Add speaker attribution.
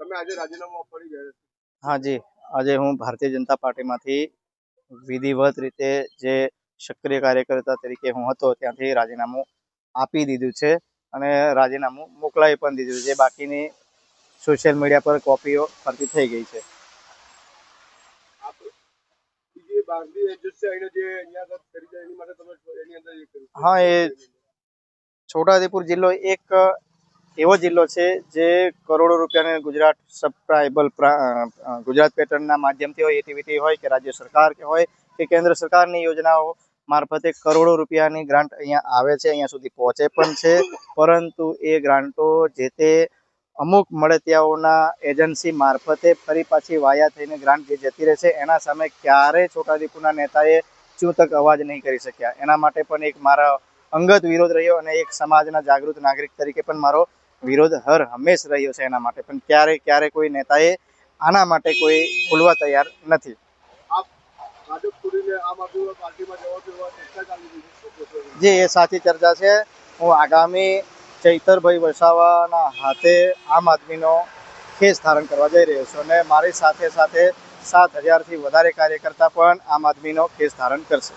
Speaker 1: તમે આજે રાજીનામું આપવાની ગયા
Speaker 2: હા જી. આજે હું ભારતીય જનતા પાર્ટીમાંથી વિધિવત રીતે જે સક્રિય કાર્યકર્તા તરીકે હું હતો ત્યાંથી રાજીનામું આપી દીધું છે અને રાજીનામું મોકલાવી પણ દીધું છે. બાકીની સોશિયલ મીડિયા પર કોપીઓ ફરતી થઈ ગઈ છે.
Speaker 1: જે
Speaker 2: હા, એ છોટાઉદેપુર જિલ્લો એક એવો જિલ્લો છે જે કરોડો રૂપિયાને ગુજરાત સબસ્ક્રાઇબલ ગુજરાત પેટર્નના માધ્યમથી હોય એટીવીટી હોય કે રાજ્ય સરકાર કે હોય કે કેન્દ્ર સરકારની યોજનાઓ મારફતે કરોડો રૂપિયાની ગ્રાન્ટ અહીંયા આવે છે, અહીંયા સુધી પહોંચે પણ છે. પરંતુ એ ગ્રાન્ટો જે તે અમુક મળતિયાઓના એજન્સી મારફતે ફરી પાછી વાયા થઈને ગ્રાન્ટ જે જતી રહે છે એના સામે ક્યારેય છોટાદીપુરના નેતાએ ચૂંતક અવાજ નહીં કરી શક્યા. એના માટે પણ એક મારા અંગત વિરોધ રહ્યો અને એક સમાજના જાગૃત નાગરિક તરીકે પણ મારો વિરોધ હર હંમેશ રહ્યો છે એના માટે. પણ ક્યારે ક્યારે કોઈ નેતાએ આના માટે કોઈ બોલવા તૈયાર નથી? જે એ સાચી ચર્ચા છે. હું આગામી ચૈતરભાઈ વસાવાના હાથે આમ આદમીનો ખેસ ધારણ કરવા જઈ રહ્યો છું અને મારી સાથે સાથે સાત હજારથી વધારે કાર્યકર્તા પણ આમ આદમીનો ખેસ ધારણ કરશે.